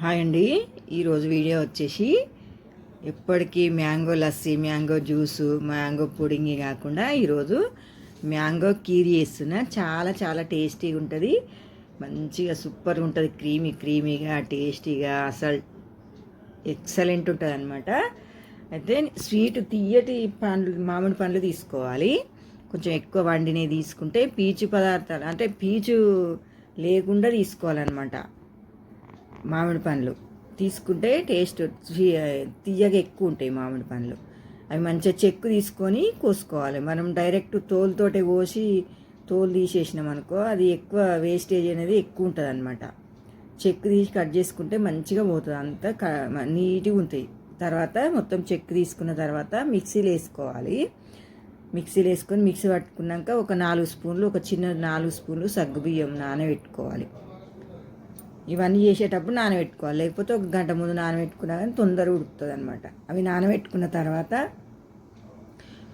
Hi అండి. ఈరోజు video వచ్చేసి ఎప్పటికీ mango lassi mango juice mango పుడింగి కాకుండా ఈరోజు మ్యాంగో కీరీ వేస్తున్నా చాలా చాలా టేస్టీగా ఉంటుంది. మంచిగా సూపర్గా ఉంటుంది. క్రీమీ క్రీమీగా టేస్టీగా అసలు ఎక్సలెంట్ ఉంటుంది అనమాట అయితే స్వీట్ తీయటి పండ్లు మామిడి పండ్లు తీసుకోవాలి. కొంచెం ఎక్కువ వండినవి తీసుకుంటే పీచు పదార్థాలు అంటే పీచు లేకుండా తీసుకోవాలన్నమాట. మామిడి పండ్లు. తీసుకుంటే టేస్ట్ తీయగా ఎక్కువ ఉంటాయి మామిడి పండ్లు. అవి మంచిగా చెక్కు తీసుకొని కోసుకోవాలి. మనం డైరెక్ట్ తోలుతోటే కోసి తోలు తీసేసినాం అనుకో అది ఎక్కువ వేస్టేజ్ అనేది ఎక్కువ ఉంటుంది అనమాట చెక్కు తీసి కట్ చేసుకుంటే మంచిగా పోతుంది. అంతా క నీట్గా ఉంటాయి. తర్వాత మొత్తం చెక్కు తీసుకున్న తర్వాత మిక్సీలో వేసుకోవాలి. మిక్సీలో వేసుకొని మిక్సీ పట్టుకున్నాక ఒక నాలుగు స్పూన్లు ఒక చిన్న నాలుగు స్పూన్లు సగ్గుబియ్యం నానబెట్టుకోవాలి. ఇవన్నీ చేసేటప్పుడు నానబెట్టుకోవాలి. లేకపోతే ఒక గంట ముందు నానబెట్టుకున్నా కానీ తొందరగా ఉడుకుతుంది అనమాట అవి నానబెట్టుకున్న తర్వాత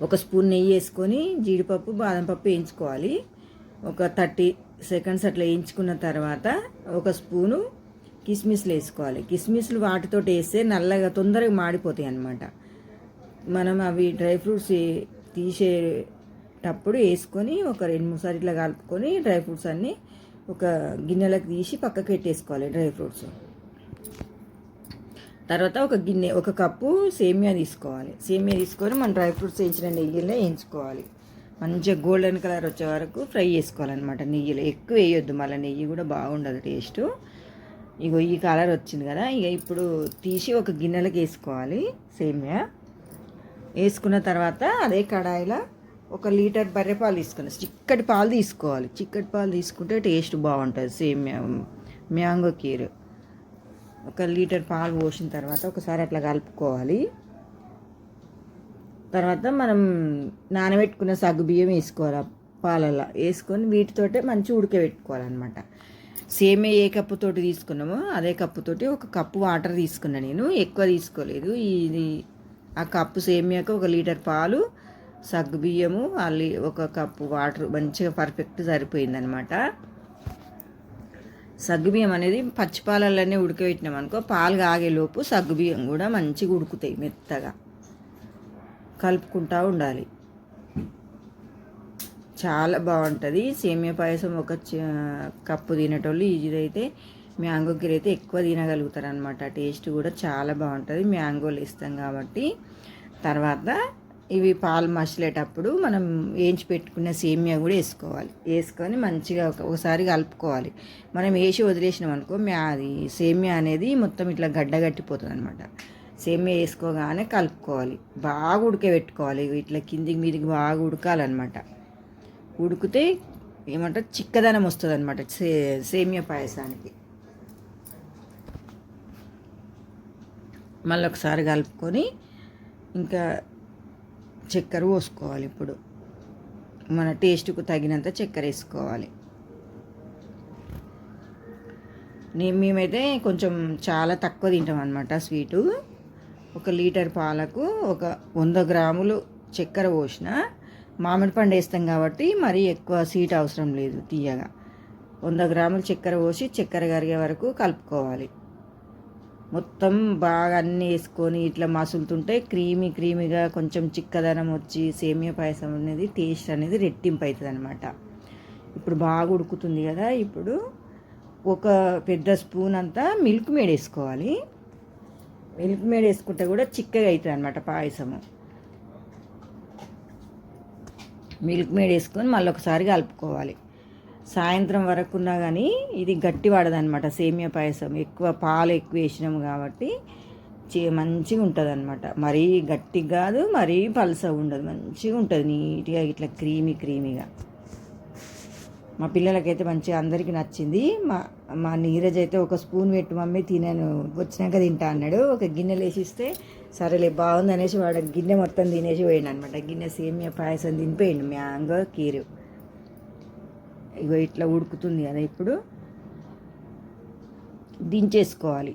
ఒక స్పూన్ నెయ్యి వేసుకొని జీడిపప్పు బాదం పప్పు వేయించుకోవాలి. ఒక థర్టీ సెకండ్స్ అట్లా వేయించుకున్న తర్వాత ఒక స్పూను కిస్మిస్లు వేసుకోవాలి. కిస్మిస్లు వాటితో వేస్తే నల్లగా తొందరగా మాడిపోతాయి అన్నమాట. మనం అవి డ్రై ఫ్రూట్స్ తీసేటప్పుడు వేసుకొని ఒక రెండు మూడు సార్లు ఇట్లా కలుపుకొని డ్రై ఫ్రూట్స్ అన్నీ ఒక గిన్నెలకు తీసి పక్కకి పెట్టేసుకోవాలి డ్రై ఫ్రూట్స్. తర్వాత ఒక గిన్నె ఒక కప్పు సేమియా తీసుకోవాలి. సేమియా తీసుకొని మనం డ్రై ఫ్రూట్స్ వేయించిన నెయ్యిలో వేయించుకోవాలి. మంచిగా గోల్డెన్ కలర్ వచ్చే వరకు ఫ్రై చేసుకోవాలన్నమాట నెయ్యిలో. ఎక్కువ వేయొద్దు మళ్ళీ నెయ్యి కూడా బాగుండదు టేస్ట్. ఇగో ఈ కలర్ వచ్చింది కదా ఇక ఇప్పుడు తీసి ఒక గిన్నెలకు వేసుకోవాలి సేమియా. వేసుకున్న తర్వాత అదే కడాయిలో ఒక లీటర్ బర్రె పాలు తీసుకుని చిక్కటి పాలు తీసుకోవాలి. చిక్కటి పాలు తీసుకుంటే టేస్ట్ బాగుంటుంది. Same mango kheer. ఒక లీటర్ పాలు పోసిన తర్వాత ఒకసారి అట్లా కలుపుకోవాలి. తర్వాత మనం నానబెట్టుకున్న సగ్గు బియ్యం వేసుకోవాలి. పాలల్లో వేసుకొని వీటితోటే మంచి ఉడకబెట్టుకోవాలన్నమాట. సేమే ఏ కప్పుతోటి తీసుకున్నామో అదే కప్పుతోటి ఒక కప్పు వాటర్ తీసుకున్నా నేను. ఎక్కువ తీసుకోలేదు. ఇది ఆ కప్పు సేమియాకు ఒక లీటర్ పాలు సగ్గుబియ్యము అల్లి ఒక కప్పు వాటర్ మంచిగా పర్ఫెక్ట్ సరిపోయిందనమాట. సగ్గుబియ్యం అనేది పచ్చిపాలల్లోనే ఉడకబెట్టినాం అనుకో పాలు కాగేలోపు సగ్గుబియ్యం కూడా మంచిగా ఉడుకుతాయి మెత్తగా. కలుపుకుంటూ ఉండాలి. చాలా బాగుంటుంది. సేమియా పాయసం ఒక కప్పు తినేటోళ్ళు ఇదైతే మ్యాంగో గిరి అయితే ఎక్కువ తినగలుగుతారు అనమాట టేస్ట్ కూడా చాలా బాగుంటుంది. మ్యాంగోలు ఇస్తాం కాబట్టి. తర్వాత ఇవి పాలు మసిలేటప్పుడు మనం వేయించి పెట్టుకున్న సేమియా కూడా వేసుకోవాలి. వేసుకొని మంచిగా ఒకసారి కలుపుకోవాలి. మనం వేసి వదిలేసినాం అనుకో అది సేమియా అనేది మొత్తం ఇట్లా గడ్డగట్టిపోతుంది అనమాట సేమియా వేసుకోగానే కలుపుకోవాలి. బాగా ఉడకబెట్టుకోవాలి. ఇట్లా కిందికి మీదికి బాగా ఉడకాలన్నమాట. ఉడికితే ఏమంటారు చిక్కదనం వస్తుంది అనమాట సే సేమియా పాయసానికి. మళ్ళీ ఒకసారి కలుపుకొని ఇంకా చక్కెర పోసుకోవాలి ఇప్పుడు. మన టేస్ట్కు తగినంత చక్కెర వేసుకోవాలి. నేను మేమైతే కొంచెం చాలా తక్కువ తింటాం అనమాట స్వీటు. ఒక లీటర్ పాలకు ఒక వంద గ్రాములు చక్కెర పోసిన. మామిడి పండు వేస్తాం కాబట్టి మరీ ఎక్కువ స్వీట్ అవసరం లేదు తీయగా. వంద గ్రాములు చక్కెర పోసి చక్కెర కరిగే వరకు కలుపుకోవాలి. మొత్తం బాగా అన్నీ వేసుకొని ఇట్లా మసులుతుంటే క్రీమీ క్రీమీగా కొంచెం చిక్కదనం వచ్చి సేమియా పాయసం అనేది టేస్ట్ అనేది రెట్టింపు అవుతుంది అనమాట ఇప్పుడు బాగా ఉడుకుతుంది కదా ఇప్పుడు ఒక పెద్ద స్పూన్ అంతా మిల్క్ మేడ్ వేసుకోవాలి. మిల్క్ మేడ్ వేసుకుంటే కూడా చిక్కగా అవుతుంది అనమాట పాయసము. మిల్క్ మేడ్ వేసుకొని మళ్ళీ ఒకసారి కలుపుకోవాలి. సాయంత్రం వరకు ఉన్నా కానీ ఇది గట్టి పడదనమాట సేమియా పాయసం. ఎక్కువ పాలు ఎక్కువ వేసినాము కాబట్టి చే మంచిగా ఉంటుంది అనమాట మరీ గట్టిగా కాదు మరీ పలస ఉండదు. మంచిగా ఉంటుంది. నీట్గా ఇట్లా క్రీమీ క్రీమీగా. మా పిల్లలకైతే మంచిగా అందరికీ నచ్చింది. మా మా నీరజ్ అయితే ఒక స్పూన్ పెట్టు మమ్మీ తినాను వచ్చినాక తింటా అన్నాడు. ఒక గిన్నె వేసిస్తే సరేలే బాగుంది అనేసి వాడు గిన్నె మొత్తం తినేసి పోయాడు అనమాట గిన్నె సేమియా పాయసం తినిపోయిండు. మ్యాంగో కీరు. ఇగో ఇట్లా ఉడుకుతుంది కదా ఇప్పుడు. దించేసుకోవాలి.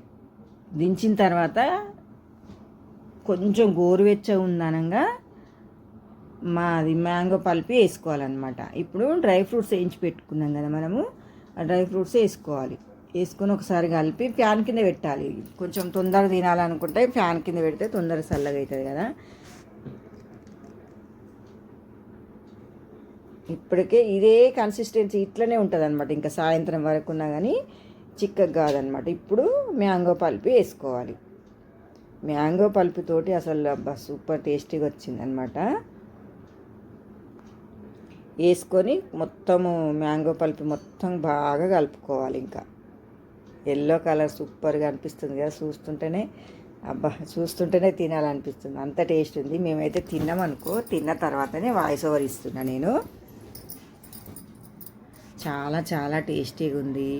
దించిన తర్వాత కొంచెం గోరువెచ్చ ఉందనంగా మాది మ్యాంగో పల్పి వేసుకోవాలన్నమాట. ఇప్పుడు డ్రై ఫ్రూట్స్ వేయించి పెట్టుకున్నాం కదా మనము. ఆ డ్రై ఫ్రూట్స్ వేసుకోవాలి. వేసుకొని ఒకసారి కలిపి ఫ్యాన్ కింద పెట్టాలి. కొంచెం తొందర తినాలనుకుంటే ఫ్యాన్ కింద పెడితే తొందర చల్లగా అవుతుంది కదా. ఇప్పటికే ఇదే కన్సిస్టెన్సీ ఇట్లనే ఉంటుంది అనమాట ఇంకా సాయంత్రం వరకు ఉన్నా కానీ చిక్కగా కాదనమాట ఇప్పుడు మ్యాంగో పల్పి వేసుకోవాలి. మ్యాంగో పల్పుతోటి అసలు అబ్బా సూపర్ టేస్టీగా వచ్చింది అనమాట వేసుకొని మొత్తము మ్యాంగో పల్పు మొత్తం బాగా కలుపుకోవాలి ఇంకా. ఎల్లో కలర్ సూపర్గా అనిపిస్తుంది కదా చూస్తుంటేనే. అబ్బా చూస్తుంటేనే తినాలనిపిస్తుంది. అంత టేస్ట్ ఉంది. మేమైతే తిన్నాం అనుకో తిన్న తర్వాతనే వాయిస్ ఓవర్ ఇస్తున్నా నేను. చాలా చాలా టేస్టీగా ఉంది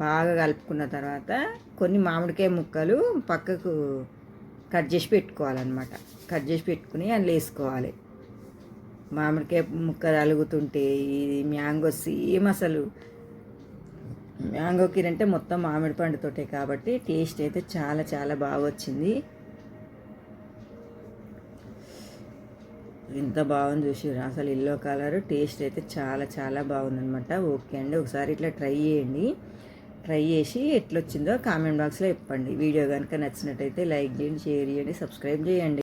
బాగా కలుపుకున్న తర్వాత కొన్ని మామిడికాయ ముక్కలు పక్కకు కట్ చేసి పెట్టుకోవాలన్నమాట. కట్ చేసి పెట్టుకుని అందులో వేసుకోవాలి. మామిడికాయ ముక్క తలుగుతుంటే ఇది మ్యాంగో సేమ్ అసలు మ్యాంగో కీర్ అంటే మొత్తం మామిడి పండుతోటే కాబట్టి టేస్ట్ అయితే చాలా చాలా బాగా వచ్చింది ఇంత బాగుంది చూసిరా అసలు ఎల్లో కలర్ టేస్ట్ అయితే చాలా చాలా బాగుందనమాట ఓకే అండి ఒకసారి ఇట్లా ట్రై చేయండి. ట్రై చేసి ఎట్లొచ్చిందో కామెంట్ బాక్స్లో చెప్పండి. వీడియో కనుక నచ్చినట్టయితే లైక్ చేయండి షేర్ చేయండి సబ్స్క్రైబ్ చేయండి.